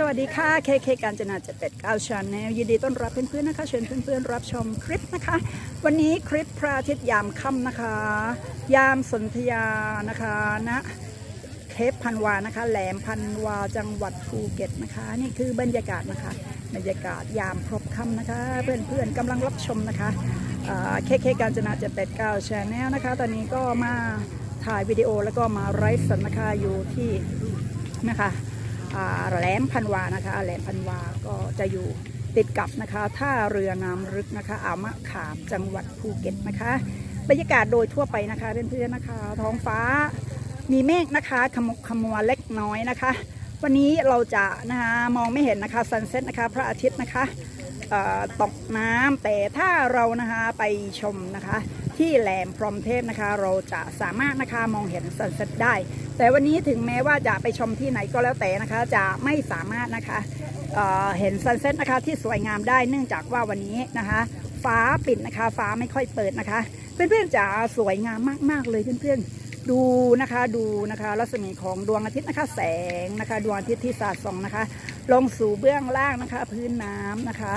สวัสดีค่ะเคเคการจนาเจ็ดแปดเก้าชาแนลยินดีต้อนรับเพื่อนๆนะคะ เชิญเพื่อนๆรับชมคลิปนะคะ วันนี้คลิปพระอาทิตย์ยามค่ำนะคะ ยามสนธยานะคะณเทปพันวานะคะ แหลมพันวาจังหวัดภูเก็ตนะคะ นี่คือบรรยากาศนะคะ บรรยากาศยามพรบค่ำนะคะ เพื่อนๆกำลังรับชมนะคะเคเคการจนาเจ็ดแปดเก้าชาแนลนะคะ ตอนนี้ก็มาถ่ายวิดีโอแล้วก็มาไลฟ์สดนะคะอยู่ที่นะคะ แหลมพันวานะคะแหลมพันวาก็จะอยู่ติดกับนะคะท่าเรือน้ำลึกนะคะอ่าวมะขามจังหวัดภูเก็ตนะคะบรรยากาศโดยทั่วไปนะคะเพื่อนๆนะคะ ท้องฟ้ามีเมฆนะคะขมุกขมัวเล็กน้อยนะคะ วันนี้เราจะนะคะมองไม่เห็นนะคะซันเซ็ตนะคะพระอาทิตย์นะคะตกน้ำแต่ถ้าเรานะคะไปชมนะคะ ที่แหลมพรหมเทพนะคะ เราจะสามารถนะคะมองเห็นซันเซ็ตได้ แต่วันนี้ถึงแม้ว่าจะไปชมที่ไหนก็แล้วแต่นะคะ จะไม่สามารถนะคะเเห็นซันเซ็ตนะคะที่สวยงามได้เนื่องจากว่าวันนี้นะคะ ฟ้าปิดนะคะ ฟ้าไม่ค่อยเปิดนะคะ เพื่อนๆจะสวยงามมากๆเลยเพื่อนๆ ดูนะคะดูนะคะรัศมีของดวงอาทิตย์นะคะ แสงนะคะดวงอาทิตย์ที่สาดส่องนะคะ ลงสู่เบื้องล่างนะคะ พื้นน้ำนะคะ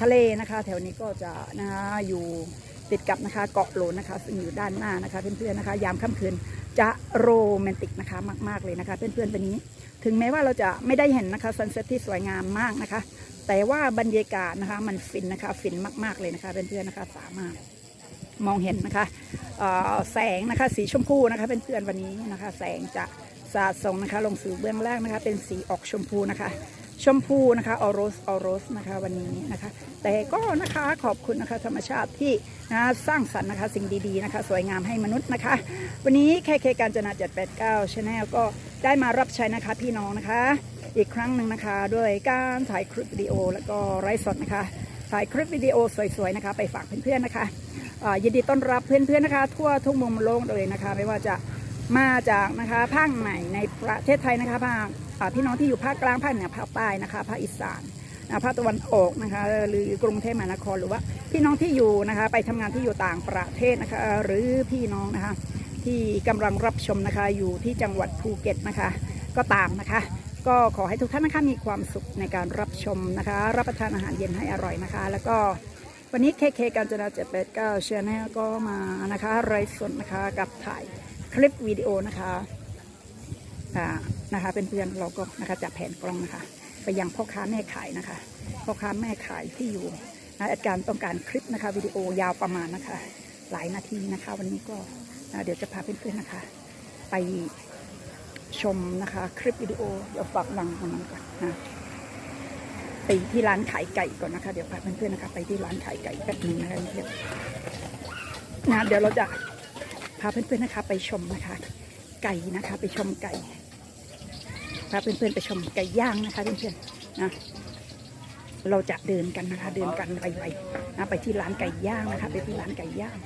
ทะเลนะคะ แถวนี้ก็จะนะคะอยู่ ติดกับนะคะเกาะโหลนนะคะ ซึ่งอยู่ด้านหน้านะคะ เพื่อนๆนะคะ ยามค่ำคืนจะโรแมนติกนะคะมากๆเลยนะคะ เพื่อนๆวันนี้ ถึงแม้ว่าเราจะไม่ได้เห็นนะคะซันเซ็ตที่สวยงามมากนะคะ แต่ว่าบรรยากาศนะคะมันฟินนะคะฟินมากๆเลยนะคะเพื่อนๆนะคะสามารถมองเห็นนะคะเอ่อแสงนะคะสีชมพูนะคะเพื่อนๆวันนี้นะคะ แสงจะสาดส่องนะคะ ลงสู่เบื้องล่างนะคะ เป็นสีออกชมพูนะคะ ชมพูนะคะออโรสออโรสนะคะวันนี้นะคะ แต่ก็นะคะขอบคุณนะคะธรรมชาติที่นะสร้างสรรค์นะคะสิ่งดีๆนะคะ สวยงามให้มนุษย์นะคะ วันนี้แค่เคการจนา789 Channel ก็ได้มารับใช้นะคะพี่น้องนะคะ อีกครั้งหนึ่งนะคะด้วยการถ่ายคลิปวิดีโอแล้วก็ไลฟ์สดนะคะถ่ายคลิปวิดีโอสวยๆนะคะ ไปฝากเพื่อนๆนะคะยินดีต้อนรับเพื่อนๆนะคะ ทั่วทุกมุมโลกเลยนะคะ ไม่ว่าจะ มาจากนะคะภาคไหนในประเทศไทยนะคะภาคพี่น้องที่อยู่ภาคกลางภาคเหนือภาคใต้นะคะภาคอีสานภาคตะวันออกนะคะหรือกรุงเทพมหานครหรือว่าพี่น้องที่อยู่นะคะไปทำงานที่อยู่ต่างประเทศนะคะหรือพี่น้องนะคะที่กำลังรับชมนะคะอยู่ที่จังหวัดภูเก็ตนะคะ ก็ตามนะคะ ก็ขอให้ทุกท่านนะคะมีความสุขในการรับชมนะคะ รับประทานอาหารเย็นให้อร่อยนะคะ แล้วก็วันนี้เคเคการจนา789 Channel ก็มานะคะไลฟ์สดนะคะกับถ่าย คลิปวิดีโอนะคะอ่านะคะเป็นเพื่อนเราก็นะคะจับแผนกล้องนะคะ ไปยังพ่อค้าแม่ขายนะคะพ่อค้าแม่ขายที่อยู่นะอาจารย์ต้องการคลิปนะคะวิดีโอยาวประมาณนะคะ หลายนาทีนะคะ วันนี้ก็เดี๋ยวจะพาเพื่อนๆนะคะ ไปชมนะคะคลิปวิดีโอเดี๋ยวฝากลังตรงนั้นก่อนนะไปที่ร้านขายไก่ก่อนนะคะ เดี๋ยวพาเพื่อนๆนะคะ ไปที่ร้านขายไก่แป๊บหนึงนะคะเพื่อนนะเดี๋ยวเราจะ พาเพื่อนๆนะคะ ไปชมนะคะ ไก่นะคะ ไปชมไก่พาเพื่อนๆไปชมไก่ย่างนะคะเพื่อนๆนะเราจะเดินกันนะคะ เดินกันไวๆนะไปที่ร้านไก่ย่างนะคะ ไปที่ร้านไก่ย่าง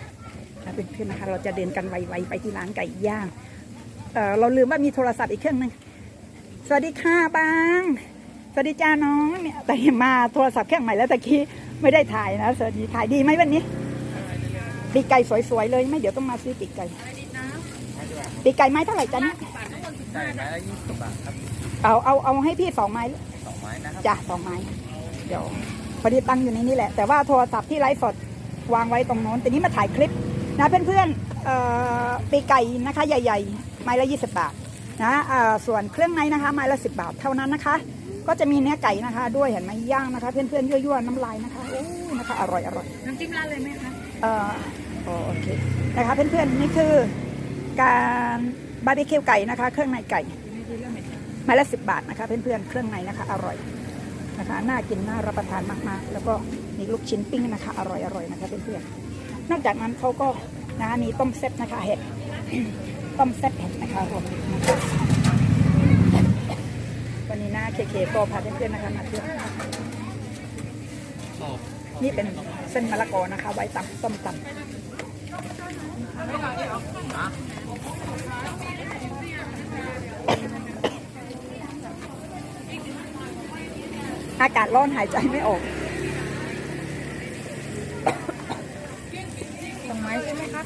นะเพื่อนๆนะคะ เราจะเดินกันไวๆไปที่ร้านไก่ย่างเออเราลืมว่ามีโทรศัพท์อีกเครื่องหนึงสวัสดีค่ะบางสวัสดีจ้าน้องเนี่ยแต่มาโทรศัพท์เครื่องใหม่แล้วตะกี้ไม่ได้ถ่ายนะสวัสดีขายดีไหมวันนี้ ปีกไก่สวยๆเลยไหม่เดี๋ยวต้องมาซื้อปีกไก่ปีกไก่ไม้เท่าไหร่จ้าเนี่ยไก่ไม้ละยี่สิบบาทครับเอาเอาเอาให้พี่สองไม้สองไม้นะครับจ้ะสองไม้เดี๋ยวพอดีตั้งอยู่ในนี้แหละ แต่ว่าโทรศัพท์ที่ไลฟ์สดวางไว้ตรงโน้นแต่นี้มาถ่ายคลิปนะเพื่อนๆเอ่อปีกไก่นะคะใหญ่ๆ ไม้ละ 20 บาทนะเอ่อส่วนเครื่องในนะคะ ไม้ละ 10 บาทเท่านั้นนะคะ ก็จะมีเนื้อไก่นะคะ ด้วยเห็นไหมย่างนะคะ เพื่อนๆยั่วๆน้ำลายนะคะโอ้นะคะอร่อยอร่อยน้ำจิ้มราดเลยไหมคะเอ่อ โอเคนะคะเพื่อนๆนี่คือการบาร์บีคิวไก่นะคะ เครื่องในไก่ไม้ละสิบบาทนะคะ เพื่อนๆเครื่องในนะคะ อร่อยนะคะน่ากินน่ารับประทานมากๆ แล้วก็มีลูกชิ้นปิ้งนะคะ อร่อยอร่อยนะคะเพื่อนๆนอกจากนั้นเขาก็นะมีต้มเซ็ตนะคะเห็ดต้มเซ็ตเห็ดนะคะรวมนะคะวันนี้น้าเคเคก็พาเพื่อนๆนะคะมาเที่ยวนี่เป็นเส้นมะละกอนะคะ ไว้ตำต้มตำ อากาศร้อนหายใจไม่ออกสองไม้ใช่ไหมคะ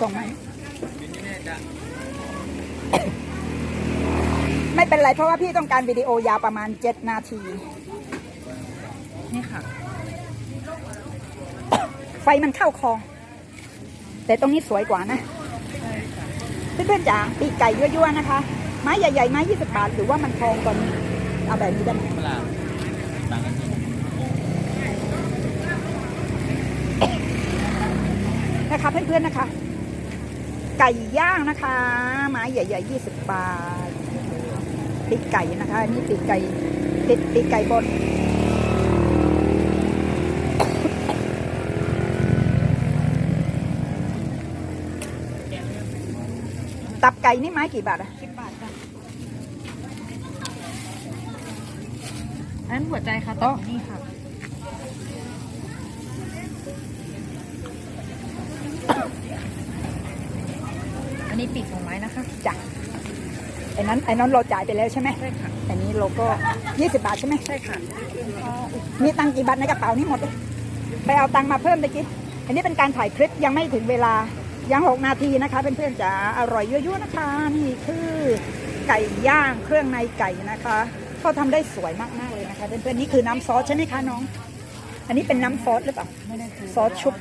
ส่งไหมนี่แน่จะไม่ไม่เป็นไรเพราะว่าพี่ต้องการวิดีโอยาวประมาณ7นาที นี่ค่ะ ไฟมันเข้าคอ แต่ตรงนี้สวยกว่านะ เพื่อนๆจ๋าปีกไก่ยั่วๆนะคะ ไม้ใหญ่ๆไม้20บาทหรือว่ามันทองกว่านี้เอาแบบนี้ได้ไหมเวลาต่างกันนะคะเพื่อนๆนะคะ ไก่ย่างนะคะ ไม้ใหญ่ๆ20บาทปีกไก่นะคะนี่ปีกไก่ปีกปีกไก่บน ตับไก่นี่ไม้กี่บาทอะสิบบาทจ้ะอันนั้นหัวใจค่ะอ๋ตัอบนี่ค่ะ อันนี้ปีกของไม้นะคะจ้ะไอ้นั้นไอ้นั้นเราจ่ายไปแล้วใช่ไหมใช่ค่ะอันนี้เราก็20บาทใช่ไหมใช่ค่ะมีตังค์กี่บาทในกระเป๋านี่หมดเลยไปเอาตังค์มาเพิ่มตะกี้ อันนี้เป็นการถ่ายคลิปยังไม่ถึงเวลา ยังหกนาทีนะคะเพื่อนๆจ๋าอร่อยยั่วๆนะคะ นี่คือไก่ย่างเครื่องในไก่นะคะเขาทำได้สวยมากๆเลยนะคะเพื่อนๆนี่คือน้ำซอสใช่ไหมคะน้อง อันนี้เป็นน้ำซอสหรือเปล่าไม่ได้คือซอสชุบ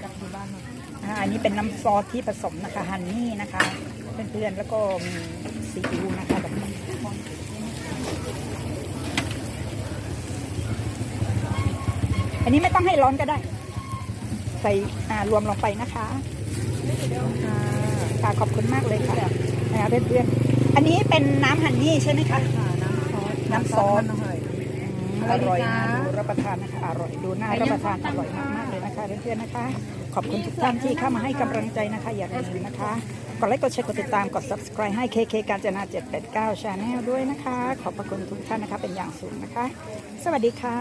อ่าอันนี้เป็นน้ำซอสที่ผสมนะคะฮันนี่นะคะ เพื่อนๆแล้วก็มีซีอิ๊วนะคะแบบนี้อันนี้ไม่ต้องให้ร้อนก็ได้ ใส่อ่ารวมลงไปนะคะ ค่ะค่ะขอบคุณมากเลยค่ะนะคะเพื่อนๆอันนี้เป็นน้ำฮันนี่ใช่ไหมคะค่ะน้ำซอสน้ำซอสมันอร่อยอร่อยจ้านะดูรับประทานนะคะอร่อยดูน่ารับประทานอร่อยมากๆเลยนะคะเพื่อนๆนะคะ ขอบคุณทุกท่านที่เข้ามาให้กำลังใจนะคะ อย่าลืมนะคะกดไลค์กดแชร์กดติดตามกด subscribe ให้ KK การจนา 789 Channel ด้วยนะคะ ขอบพระคุณทุกท่านนะคะเป็นอย่างสูงนะคะ สวัสดีค่ะ